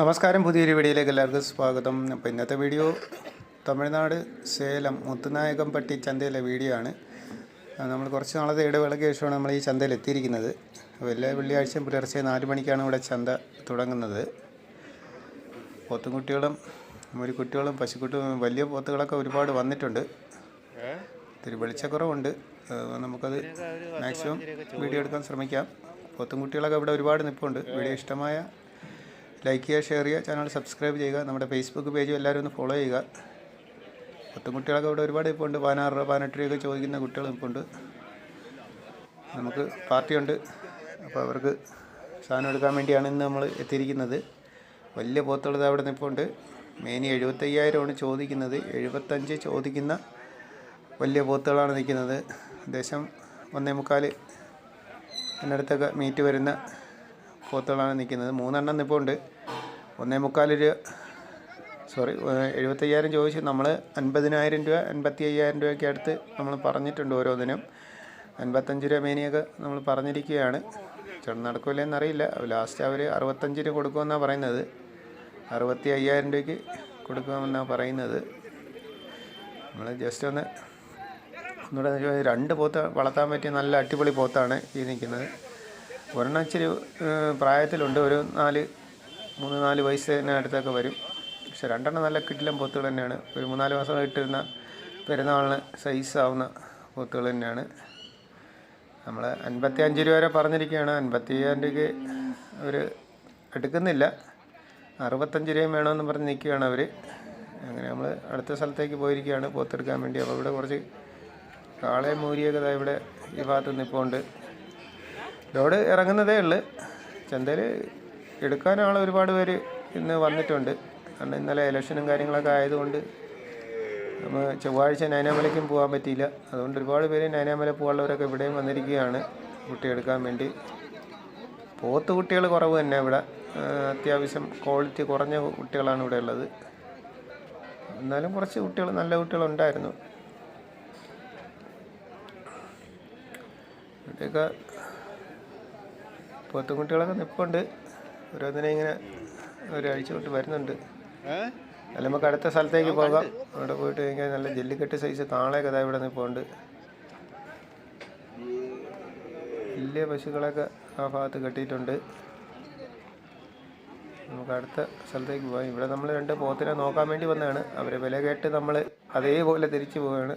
നമസ്കാരം പുതിയൊരു വീഡിയോയിലേക്ക് എല്ലാവർക്കും സ്വാഗതം. അപ്പോൾ ഇന്നത്തെ വീഡിയോ തമിഴ്നാട് സേലം മുത്തുനായകംപട്ടി ചന്തയിലെ വീഡിയോ ആണ്. നമ്മൾ കുറച്ച് നാളത്തെ ഇടവേളയ്ക്ക് ശേഷമാണ് നമ്മൾ ഈ ചന്തയിൽ എത്തിയിരിക്കുന്നത്. അപ്പോൾ എല്ലാ വെള്ളിയാഴ്ചയും പുലർച്ചെ നാല് മണിക്കാണ് ഇവിടെ ചന്ത തുടങ്ങുന്നത്. പോത്തുംകുട്ടികളും കുട്ടികളും പശുക്കുട്ടികളും വലിയ പോത്തുകളൊക്കെ ഒരുപാട് വന്നിട്ടുണ്ട്. ഇത്തിരി വെളിച്ചക്കുറവുണ്ട്. നമുക്കത് മാക്സിമം വീഡിയോ എടുക്കാൻ ശ്രമിക്കാം. പോത്തും കുട്ടികളൊക്കെ ഇവിടെ ഒരുപാട് നിൽപ്പുണ്ട് വീഡിയോ ഇഷ്ടമായ ലൈക്ക് ചെയ്യുക ഷെയർ ചെയ്യുക ചാനൽ സബ്സ്ക്രൈബ് ചെയ്യുക. നമ്മുടെ ഫേസ്ബുക്ക് പേജും എല്ലാവരും ഒന്ന് ഫോളോ ചെയ്യുക. പത്തുകുട്ടികളൊക്കെ ഇവിടെ ഒരുപാട് ഇപ്പോൾ ഉണ്ട്. പതിനാറ് രൂപ പതിനെട്ട് രൂപയൊക്കെ ചോദിക്കുന്ന കുട്ടികൾ ഇപ്പോൾ ഉണ്ട്. നമുക്ക് പാർട്ടിയുണ്ട് അപ്പോൾ അവർക്ക് സാധനം എടുക്കാൻ വേണ്ടിയാണ് ഇന്ന് നമ്മൾ എത്തിയിരിക്കുന്നത്. വലിയ പോത്തുകൾ ദാ അവിടെ നിൽപ്പുണ്ട് മെയിൻ എഴുപത്തയ്യായിരമാണ് ചോദിക്കുന്നത്. എഴുപത്തഞ്ച് ചോദിക്കുന്ന വലിയ പോത്തുകളാണ് നിൽക്കുന്നത്. ഏകദേശം ഒന്നേ മുക്കാൽ എന്നടുത്തൊക്കെ മീറ്റ് വരുന്ന പോത്തുകളാണ് നിൽക്കുന്നത്. മൂന്നെണ്ണം ഇപ്പോൾ ഉണ്ട്. ഒന്നേ മുക്കാൽ രൂപ സോറി എഴുപത്തയ്യായിരം ചോദിച്ചു. നമ്മൾ അൻപതിനായിരം രൂപ അൻപത്തി അയ്യായിരം രൂപയ്ക്ക് അടുത്ത് നമ്മൾ പറഞ്ഞിട്ടുണ്ട് ഓരോന്നിനും. അൻപത്തഞ്ച് രൂപ മേനിയൊക്കെ നമ്മൾ പറഞ്ഞിരിക്കുകയാണ്. ചേട്ടൻ നടക്കില്ലെന്ന് അറിയില്ല ലാസ്റ്റ് അവർ അറുപത്തഞ്ച് രൂപ കൊടുക്കുമെന്നാണ് പറയുന്നത്. അറുപത്തി അയ്യായിരം രൂപയ്ക്ക് കൊടുക്കുമെന്നാണ് പറയുന്നത്. നമ്മൾ ജസ്റ്റ് ഒന്ന് ഒന്നുകൂടെ രണ്ട് പോത്ത് വളർത്താൻ പറ്റിയ നല്ല അടിപൊളി പോത്താണ് ഈ നിൽക്കുന്നത്. ഒരെണ്ണം ഇച്ചിരി പ്രായത്തിലുണ്ട്. ഒരു നാല് മൂന്ന് നാല് വയസ്സിന് അടുത്തൊക്കെ വരും. പക്ഷെ രണ്ടെണ്ണം നല്ല കിട്ടിലും പോത്തുകൾ തന്നെയാണ്. ഒരു മൂന്നാൽ മാസം ഇട്ടിരുന്ന പെരുന്നാളിന് സൈസാവുന്ന പോത്തുകൾ തന്നെയാണ്. നമ്മൾ അൻപത്തി അഞ്ച് രൂപ വരെ പറഞ്ഞിരിക്കുകയാണ്. അൻപത്തി അയ്യായിരം രൂപയ്ക്ക് അവർ എടുക്കുന്നില്ല. അറുപത്തഞ്ച് രൂപയും വേണമെന്ന് പറഞ്ഞ് നിൽക്കുകയാണ് അവർ അങ്ങനെ നമ്മൾ അടുത്ത സ്ഥലത്തേക്ക് പോയിരിക്കുകയാണ് പോത്തെടുക്കാൻ വേണ്ടി. അപ്പോൾ ഇവിടെ കുറച്ച് കാളയും മൂരിയൊക്കെ ഇവിടെ ഈ ഭാഗത്ത് നിൽപ്പുണ്ട് ലോഡ് ഇറങ്ങുന്നതേ ഉള്ളു. ചന്തയിൽ എടുക്കാൻ ഒരുപാട് പേര് ഇന്ന് വന്നിട്ടുണ്ട്. കാരണം ഇന്നലെ ഇലക്ഷനും കാര്യങ്ങളൊക്കെ ആയതുകൊണ്ട് നമ്മൾ ചൊവ്വാഴ്ച നൈനാമലയ്ക്കും പോകാൻ പറ്റിയില്ല. അതുകൊണ്ട് ഒരുപാട് പേര് നൈനാമല പോകാനുള്ളവരൊക്കെ ഇവിടെയും വന്നിരിക്കുകയാണ് കുട്ടി എടുക്കാൻ വേണ്ടി. പോത്ത് കുട്ടികൾ കുറവ് തന്നെ ഇവിടെ. അത്യാവശ്യം ക്വാളിറ്റി കുറഞ്ഞ കുട്ടികളാണ് ഇവിടെ ഉള്ളത്. എന്നാലും കുറച്ച് കുട്ടികൾ നല്ല കുട്ടികളുണ്ടായിരുന്നു. ഇവിടെയൊക്കെ പോത്തുകുട്ടികളൊക്കെ നിൽപ്പുണ്ട് ഓരോന്നിനെ ഇങ്ങനെ ഒരാഴ്ച തൊട്ട് വരുന്നുണ്ട്. അല്ല നമുക്ക് അടുത്ത സ്ഥലത്തേക്ക് പോകാം. അവിടെ പോയിട്ട് കഴിഞ്ഞാൽ നല്ല ജെല്ലിക്കെട്ട് സൈസ് താളൊക്കെ അതാ ഇവിടെ നിൽപ്പുണ്ട് വലിയ പശുക്കളൊക്കെ ആ ഭാഗത്ത് കെട്ടിയിട്ടുണ്ട്. നമുക്ക് അടുത്ത സ്ഥലത്തേക്ക് പോകാം. ഇവിടെ നമ്മൾ രണ്ട് പോത്തിനെ നോക്കാൻ വേണ്ടി വന്നതാണ്. അവരെ വില കേട്ട് നമ്മൾ അതേപോലെ തിരിച്ചു പോവുകയാണ്.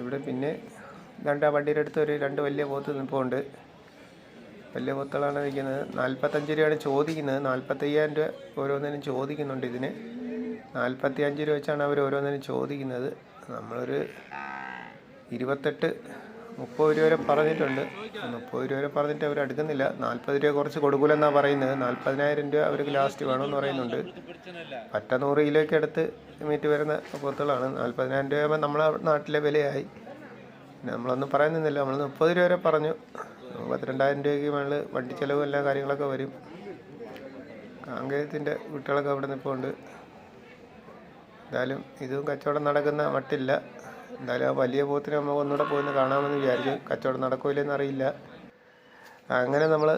ഇവിടെ പിന്നെ രണ്ട് വണ്ടിയുടെ അടുത്ത് ഒരു രണ്ട് വലിയ പോത്ത് നിൽപ്പുണ്ട് വലിയ പോത്തുകളാണ് വയ്ക്കുന്നത് നാൽപ്പത്തഞ്ച് രൂപയാണ് ചോദിക്കുന്നത്. നാൽപ്പത്തയ്യായിരം രൂപ ഓരോന്നിനും ചോദിക്കുന്നുണ്ട് ഇതിന്. നാൽപ്പത്തി അഞ്ച് രൂപ വെച്ചാണ് അവർ ഓരോന്നിനും ചോദിക്കുന്നത്. നമ്മളൊരു ഇരുപത്തെട്ട് മുപ്പത് രൂപ വരെ പറഞ്ഞിട്ടുണ്ട്. മുപ്പത് രൂപ വരെ പറഞ്ഞിട്ട് അവർ എടുക്കുന്നില്ല നാൽപ്പത് രൂപ കുറച്ച് കൊടുക്കൂലെന്നാണ് പറയുന്നത്. നാൽപ്പതിനായിരം രൂപ അവർക്ക് ലാസ്റ്റ് വേണമെന്ന് പറയുന്നുണ്ട്. പറ്റ നൂറ് കിലോയ്ക്ക് അടുത്ത് മീറ്റ് വരുന്ന പോത്തുകളാണ് നാൽപ്പതിനായിരം രൂപ ആകുമ്പോൾ നമ്മളെ നാട്ടിലെ വിലയായി. നമ്മളൊന്നും പറയുന്നില്ല. നമ്മൾ മുപ്പത് രൂപ വരെ പറഞ്ഞു. പത്തിരണ്ടായിരം രൂപയ്ക്ക് മേളിൽ വണ്ടി ചിലവും എല്ലാ കാര്യങ്ങളൊക്കെ വരും. കാങ്കേയത്തിന്റെ കുട്ടികളൊക്കെ അവിടെ നിൽപ്പുണ്ട് എന്തായാലും ഇതും കച്ചവടം നടക്കുന്ന മട്ടില്ല. എന്തായാലും ആ വലിയ പോത്തിനെ നമുക്ക് ഒന്നുകൂടെ പോയിന്ന് കാണാമെന്ന് വിചാരിച്ചു. കച്ചവടം നടക്കില്ലെന്ന് അറിയില്ല. അങ്ങനെ നമ്മൾ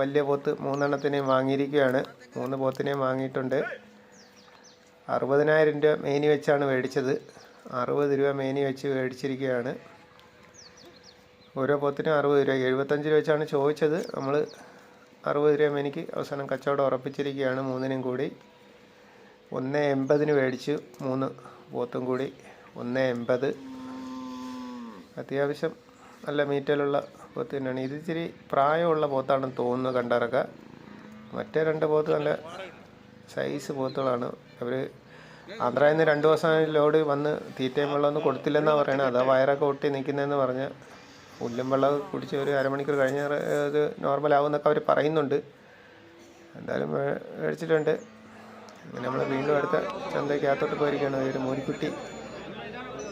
വലിയ പോത്ത് മൂന്നെണ്ണത്തിനെയും വാങ്ങിയിരിക്കുകയാണ്. മൂന്ന് പോത്തിനെയും വാങ്ങിയിട്ടുണ്ട്. അറുപതിനായിരം രൂപ മേനി വെച്ചാണ് മേടിച്ചത്. അറുപത് രൂപ മേനി വെച്ച് മേടിച്ചിരിക്കുകയാണ്. ഓരോ പോത്തിനും അറുപത് രൂപ എഴുപത്തഞ്ച് രൂപ വെച്ചാണ് ചോദിച്ചത്. നമ്മൾ അറുപത് രൂപ എനിക്ക് അവസാനം കച്ചവടം ഉറപ്പിച്ചിരിക്കുകയാണ് മൂന്നിനും കൂടി. ഒന്ന് എൺപതിന് മേടിച്ചു മൂന്ന് പോത്തും കൂടി. ഒന്ന് എൺപത്. അത്യാവശ്യം നല്ല മീറ്റലുള്ള പോത്ത് തന്നെയാണ്. ഇത് ഇച്ചിരി പ്രായമുള്ള പോത്താണെന്ന് തോന്നുന്നു കണ്ടിറക്ക മറ്റേ രണ്ട് പോത്ത് നല്ല സൈസ് പോത്തുകളാണ്. അവർ ആന്ധ്രയിൽ രണ്ട് ദിവസം ലോഡ് വന്ന് തീറ്റയും വെള്ളമൊന്നും കൊടുത്തില്ലെന്നാണ് പറയണത്. അതാ വയറൊക്കെ ഒട്ടി നിൽക്കുന്നതെന്ന് പറഞ്ഞ് പുല്ലും വെള്ളം കുടിച്ച് ഒരു അരമണിക്കൂർ കഴിഞ്ഞ ഇത് നോർമൽ ആവുമെന്നൊക്കെ അവർ പറയുന്നുണ്ട്. എന്തായാലും മേടിച്ചിട്ടുണ്ട്. നമ്മൾ വീണ്ടും അടുത്ത ചന്തയ്ക്കകത്തോട്ട് പോയിരിക്കുകയാണ്. ഒരു മോരിക്കുട്ടി.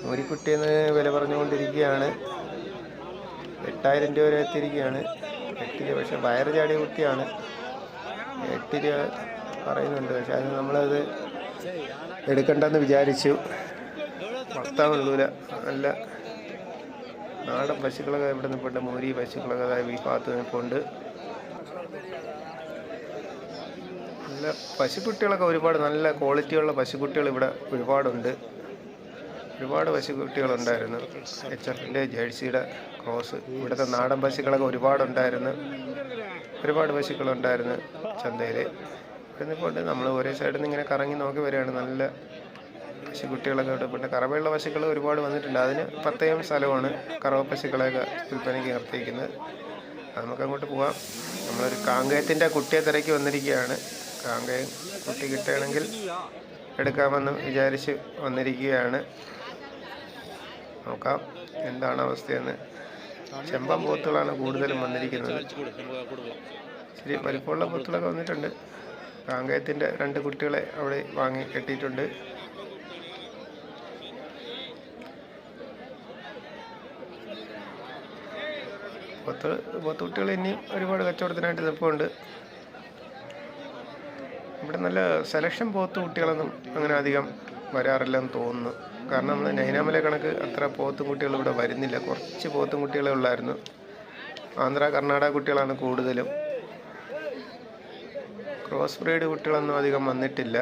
മൂരിക്കുട്ടി എന്ന് വില പറഞ്ഞുകൊണ്ടിരിക്കുകയാണ്. എട്ടായിരം രൂപ വരെ എത്തിയിരിക്കുകയാണ്. എട്ട് രൂപ പക്ഷേ വയറ് ചാടിയ കുട്ടിയാണ്. എട്ട് രൂപ പറയുന്നുണ്ട്. പക്ഷേ അത് നമ്മളത് എടുക്കണ്ടെന്ന് വിചാരിച്ചു. വളർത്താൻ കൊള്ളൂല നല്ല നാടൻ പശുക്കളൊക്കെ ഇവിടെ നിൽപ്പുണ്ട് മൂരി പശുക്കളൊക്കെ ഈ ഭാഗത്ത് നിൽപ്പുണ്ട് നല്ല പശുക്കുട്ടികളൊക്കെ ഒരുപാട് നല്ല ക്വാളിറ്റിയുള്ള പശുക്കുട്ടികൾ ഇവിടെ ഒരുപാടുണ്ട്. ഒരുപാട് പശുക്കുട്ടികളുണ്ടായിരുന്നു. എച്ച് എഫിന്റെ ജേഴ്സിയുടെ ക്രോസ് ഇവിടുത്തെ നാടൻ പശുക്കളൊക്കെ ഒരുപാടുണ്ടായിരുന്നു. ഒരുപാട് പശുക്കളുണ്ടായിരുന്നു ചന്തയിൽ ഇവിടെ ഉണ്ട് നമ്മൾ ഒരേ സൈഡിൽ നിന്ന് ഇങ്ങനെ കറങ്ങി നോക്കി വരികയാണ്. നല്ല പശുക്കുട്ടികളൊക്കെ ഇവിടെ പിന്നെ കറവയുള്ള പശുക്കൾ ഒരുപാട് വന്നിട്ടുണ്ട്. അതിന് പ്രത്യേകം സ്ഥലമാണ് കറവ പശുക്കളെയൊക്കെ വിൽപ്പനയ്ക്ക് നിർത്തിയിരിക്കുന്നത്. അത് നമുക്ക് അങ്ങോട്ട് പോവാം. നമ്മളൊരു കാങ്കയത്തിന്റെ കുട്ടിയെ തിരക്കി വന്നിരിക്കുകയാണ്. കാങ്കയം കുട്ടി കിട്ടുകയാണെങ്കിൽ എടുക്കാമെന്ന് വിചാരിച്ച് വന്നിരിക്കുകയാണ്. നോക്കാം എന്താണ് അവസ്ഥയെന്ന്. ചെമ്പൻ പോത്തുകളാണ് കൂടുതലും വന്നിരിക്കുന്നത്. ശരി വലിപ്പമുള്ള പോത്തുകളൊക്കെ വന്നിട്ടുണ്ട്. കാങ്കയത്തിന്റെ രണ്ട് കുട്ടികളെ അവിടെ വാങ്ങി കെട്ടിയിട്ടുണ്ട്. പോത്ത് കുട്ടികൾ ഇനിയും ഒരുപാട് കച്ചവടത്തിനായിട്ട് നിൽപ്പുണ്ട് ഇവിടെ നല്ല സെലക്ഷൻ പോത്ത് കുട്ടികളൊന്നും അങ്ങനെ അധികം വരാറില്ലെന്ന് തോന്നുന്നു. കാരണം നമ്മൾ നൈനാമല കണക്ക് അത്ര പോത്തും കുട്ടികൾ ഇവിടെ വരുന്നില്ല. കുറച്ച് പോത്തും കുട്ടികളെ ഉള്ളായിരുന്നു. ആന്ധ്ര കർണാടക കുട്ടികളാണ് കൂടുതലും. ക്രോസ് ബ്രീഡ് കുട്ടികളൊന്നും അധികം വന്നിട്ടില്ല.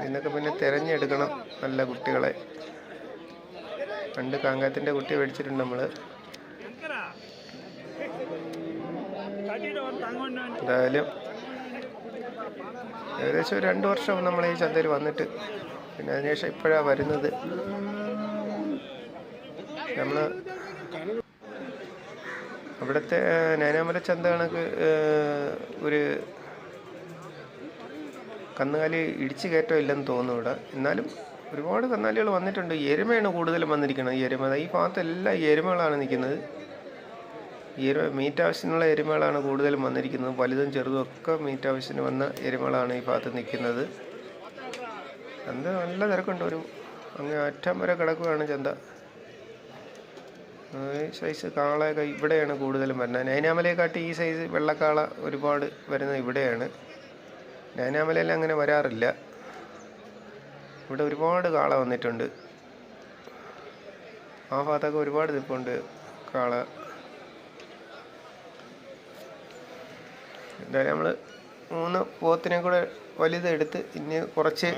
ഇതിനൊക്കെ പിന്നെ തിരഞ്ഞെടുക്കണം നല്ല കുട്ടികളെ. പണ്ട് കാങ്കാത്തിന്റെ കുട്ടി മേടിച്ചിട്ടുണ്ട് നമ്മൾ എന്തായാലും ഏകദേശം ഒരു രണ്ട് വർഷം നമ്മൾ ഈ ചന്തയിൽ വന്നിട്ട്. പിന്നെ അതിനുശേഷം ഇപ്പോഴാണ് വരുന്നത്. നമ്മൾ അവിടുത്തെ നൈനാമല ചന്ത കണക്ക് ഒരു കന്നുകാലി ഇടിച്ചു കയറ്റം ഇല്ലെന്ന് തോന്നുന്നു ഇവിടെ. എന്നാലും ഒരുപാട് കന്നാലികൾ വന്നിട്ടുണ്ട്. എരുമയാണ് കൂടുതലും വന്നിരിക്കുന്നത്. എരുമ ഈ ഭാഗത്ത് എല്ലാം എരുമകളാണ് നിൽക്കുന്നത്. എരുമ മീറ്റ് ആവശ്യത്തിനുള്ള എരുമകളാണ് കൂടുതലും വന്നിരിക്കുന്നത്. വലുതും ചെറുതും ഒക്കെ മീറ്റ് ആവശ്യത്തിന് വന്ന എരുമകളാണ് ഈ ഭാഗത്ത് നിൽക്കുന്നത്. ചന്ത നല്ല തിരക്കുണ്ട്. ഒരു അങ്ങ് അറ്റം വരെ കിടക്കുകയാണ് ചന്ത. സൈസ് കാളയൊക്കെ ഇവിടെയാണ് കൂടുതലും വരുന്നത്. നൈനാമലയെക്കാട്ടി ഈ സൈസ് വെള്ളക്കാള ഒരുപാട് വരുന്നത് ഇവിടെയാണ്. നൈനാമലയിൽ അങ്ങനെ വരാറില്ല. ഇവിടെ ഒരുപാട് കാള വന്നിട്ടുണ്ട്. ആ ഭാഗത്തൊക്കെ ഒരുപാട് നിൽപ്പുണ്ട് കാള. എന്തായാലും നമ്മൾ മൂന്ന് പോത്തിനെ കൂടെ വലുത് എടുത്ത് ഇനി കുറച്ച്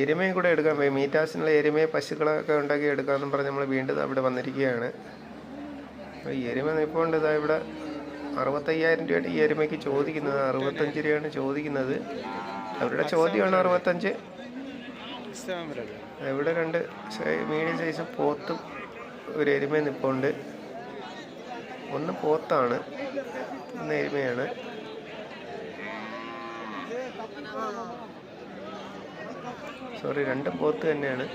എരുമയും കൂടെ എടുക്കാൻ പോയി. മീറ്റാസിനുള്ള എരുമയെ പശുക്കളൊക്കെ ഉണ്ടാക്കി എടുക്കാമെന്നും പറഞ്ഞ് നമ്മൾ വീണ്ടും അവിടെ വന്നിരിക്കുകയാണ്. എരുമ നിൽപ്പുണ്ട് ഇതാ ഇവിടെ. അറുപത്തയ്യായിരം രൂപയാണ് ഈ എരുമയ്ക്ക് ചോദിക്കുന്നത് അറുപത്തഞ്ച് രൂപയാണ് ചോദിക്കുന്നത്. അവരുടെ ചോദ്യമാണ് അറുപത്തഞ്ച്. ഇവിടെ രണ്ട് മീഡിയം സൈസ് പോത്തും ഒരു എരുമ നിൽപ്പുണ്ട് ഒന്ന് പോത്താണ് ഒന്ന് എരുമയാണ്. സോറി രണ്ട് പോത്ത് തന്നെയാണ്.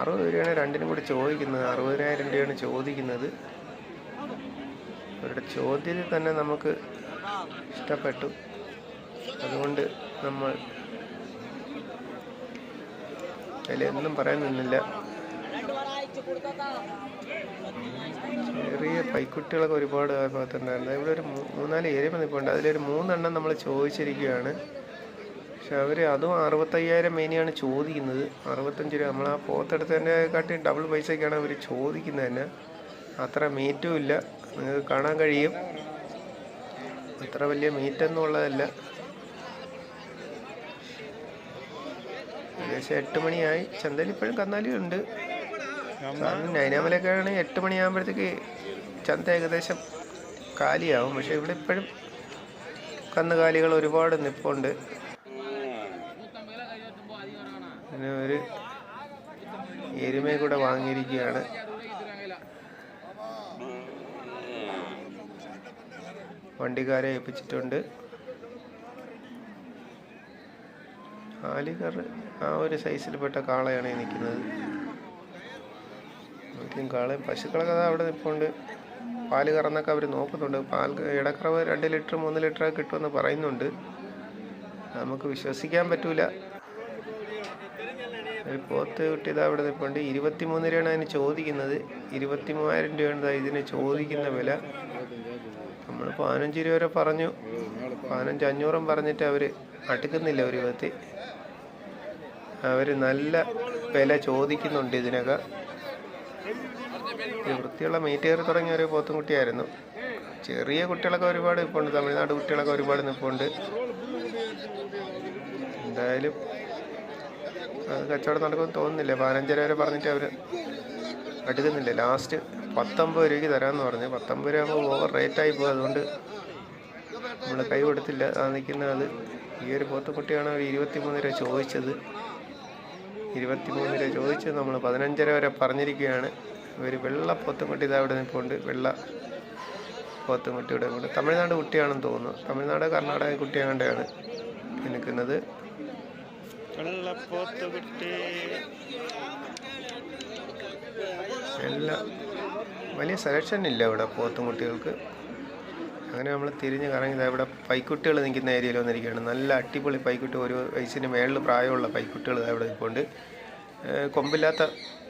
അറുപത് രൂപയാണ് രണ്ടിനും കൂടി ചോദിക്കുന്നത്. അറുപതിനായിരം രൂപയാണ് ചോദിക്കുന്നത്. അവരുടെ ചോദ്യത്തിൽ തന്നെ നമുക്ക് ഇഷ്ടപ്പെട്ടു. അതുകൊണ്ട് നമ്മൾ അതിലൊന്നും പറയാൻ നിന്നില്ല. ചെറിയ പൈക്കുട്ടികളൊക്കെ ഒരുപാട് ആ ഭാഗത്തുണ്ടായിരുന്നു. ഇവിടെ ഒരു മൂന്നാൽ ഏരിയ നിൽപ്പുണ്ട് അതിലൊരു മൂന്നെണ്ണം നമ്മൾ ചോദിച്ചിരിക്കുകയാണ്. പക്ഷെ അവർ അതും അറുപത്തയ്യായിരം മേനിയാണ് ചോദിക്കുന്നത്. അറുപത്തഞ്ച് രൂപ. നമ്മൾ ആ പോത്തെടുത്തതിന്റെ കാട്ടി ഡബിൾ പൈസയ്ക്കാണ് അവർ ചോദിക്കുന്നത് തന്നെ. അത്ര മീറ്റും ഇല്ല. നിങ്ങൾക്ക് കാണാൻ കഴിയും. അത്ര വലിയ മീറ്റൊന്നുമുള്ളതല്ല. ഏകദേശം എട്ട് മണിയായി. ചന്തയിൽ ഇപ്പോഴും കന്നാലിയുണ്ട് നൈനാമലൊക്കെ ആണെങ്കിൽ എട്ട് മണിയാകുമ്പോഴത്തേക്ക് ചന്ത ഏകദേശം കാലിയാവും. പക്ഷെ ഇവിടെ ഇപ്പോഴും കന്നുകാലികൾ ഒരുപാട് നിപ്പുണ്ട്. ഒരു എരുമയെ കൂടെ വാങ്ങിയിരിക്കുകയാണ്. വണ്ടിക്കാരെ ഏൽപ്പിച്ചിട്ടുണ്ട്. ആലികർ ആ ഒരു സൈസിൽപ്പെട്ട കാളയാണ് നിൽക്കുന്നത്. നോക്കിയും കാളയും പശുക്കളൊക്കെ അവിടെ നിൽപ്പുണ്ട്. പാൽ കറന്നൊക്കെ അവർ നോക്കുന്നുണ്ട്. പാൽ ഇടക്കറവ് രണ്ട് ലിറ്റർ മൂന്ന് ലിറ്റർ കിട്ടുമെന്ന് പറയുന്നുണ്ട്. നമുക്ക് വിശ്വസിക്കാൻ പറ്റൂല. പോത്ത് കിട്ടിയത് അവിടെ നിൽപ്പുണ്ട്. ഇരുപത്തി മൂന്ന് രൂപയാണ് അതിന് ചോദിക്കുന്നത്. ഇരുപത്തി മൂവായിരം രൂപയാണ് ഇതിന് ചോദിക്കുന്ന വില. നമ്മൾ പതിനഞ്ച് രൂപ വരെ പറഞ്ഞു. പതിനഞ്ച് അഞ്ഞൂറും പറഞ്ഞിട്ട് അവർ അടുക്കുന്നില്ല ഒരു വിധത്തിൽ. അവർ നല്ല വില ചോദിക്കുന്നുണ്ട് ഇതിനൊക്കെ. വൃത്തിയുള്ള മീറ്റ് കയറി തുടങ്ങിയ ഒരു പോത്തുംകുട്ടിയായിരുന്നു. ചെറിയ കുട്ടികളൊക്കെ ഒരുപാട് നിൽപ്പുണ്ട് തമിഴ്നാട് കുട്ടികളൊക്കെ ഒരുപാട് നിൽപ്പുണ്ട് എന്തായാലും അത് കച്ചവടം നടക്കുമെന്ന് തോന്നുന്നില്ല. പതിനഞ്ചര വരെ പറഞ്ഞിട്ട് അവർ അടുക്കുന്നില്ല. ലാസ്റ്റ് പത്തൊമ്പത് രൂപയ്ക്ക് തരാമെന്ന് പറഞ്ഞു. പത്തൊമ്പത് രൂപ ആകുമ്പോൾ ഓവർ റേറ്റായി പോകും അതുകൊണ്ട് നമ്മൾ കൈ കൊടുത്തില്ല. ആ നിൽക്കുന്നത് ഈ ഒരു പോത്തുകുട്ടിയാണ് ഒരു ഇരുപത്തിമൂന്ന് രൂപ ചോദിച്ചത്. ഇരുപത്തിമൂന്ന് രൂപ ചോദിച്ചത് നമ്മൾ പതിനഞ്ചര വരെ പറഞ്ഞിരിക്കുകയാണ്. ഒരു വെള്ള പോത്തുംകുട്ടി ഇതാ ഇവിടെ നിൽപ്പുണ്ട്. വെള്ള പോത്തുകുട്ടിയുടെ കൂടെ. തമിഴ്നാട് കുട്ടിയാണെന്ന് തോന്നുന്നു. തമിഴ്നാട് കർണാടക കുട്ടിയാണ്ടാണ് നിൽക്കുന്നത്. വെള്ളപ്പോത്തുകുട്ടി എല്ലാം വലിയ സെലക്ഷൻ ഇല്ല ഇവിടെ പോത്തും കുട്ടികൾക്ക്. അങ്ങനെ നമ്മൾ തിരിഞ്ഞ് കറങ്ങി ഇവിടെ പൈക്കുട്ടികൾ നിൽക്കുന്ന ഏരിയയിൽ വന്നിരിക്കുകയാണ്. നല്ല അടിപൊളി പൈക്കുട്ടി ഒരു വയസ്സിന് മേളിൽ പ്രായമുള്ള പൈക്കുട്ടികൾ ഇവിടെ നിൽപ്പുണ്ട്. കൊമ്പില്ലാത്ത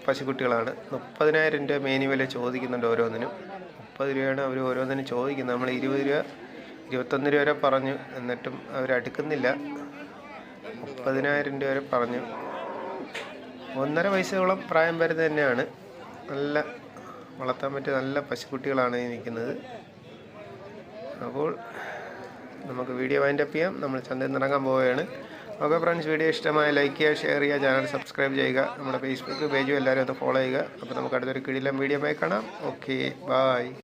പശുക്കുട്ടികളാണ്. മുപ്പതിനായിരം രൂപ മേനി വില ചോദിക്കുന്നുണ്ട് ഓരോന്നിനും. മുപ്പത് രൂപയാണ് അവർ ഓരോന്നിനും ചോദിക്കുന്നത്. നമ്മൾ ഇരുപത് രൂപ ഇരുപത്തൊന്ന് രൂപ വരെ പറഞ്ഞു. എന്നിട്ടും അവരടുക്കുന്നില്ല മുപ്പതിനായിരം രൂപ വരെ പറഞ്ഞു. ഒന്നര വയസ്സോളം പ്രായം വരുന്നത് തന്നെയാണ്. നല്ല വളർത്താൻ പറ്റിയ നല്ല പശുക്കുട്ടികളാണ് നിൽക്കുന്നത്. അപ്പോൾ നമുക്ക് വീഡിയോ വൈൻഡപ്പ് ചെയ്യാം. നമ്മൾ ചന്തയിൽ നിന്ന് ഇറങ്ങാൻ പോവുകയാണ്. ഓക്കെ ഫ്രണ്ട്സ് വീഡിയോ ഇഷ്ടമായ ലൈക്ക് ചെയ്യുക ഷെയർ ചെയ്യുക ചാനൽ സബ്സ്ക്രൈബ് ചെയ്യുക. നമ്മുടെ ഫേസ്ബുക്ക് പേജും എല്ലാവരും ഒന്ന് ഫോളോ ചെയ്യുക. അപ്പോൾ നമുക്ക് അടുത്തൊരു കിടിലം വീഡിയോ ആയി കാണാം. Okay bye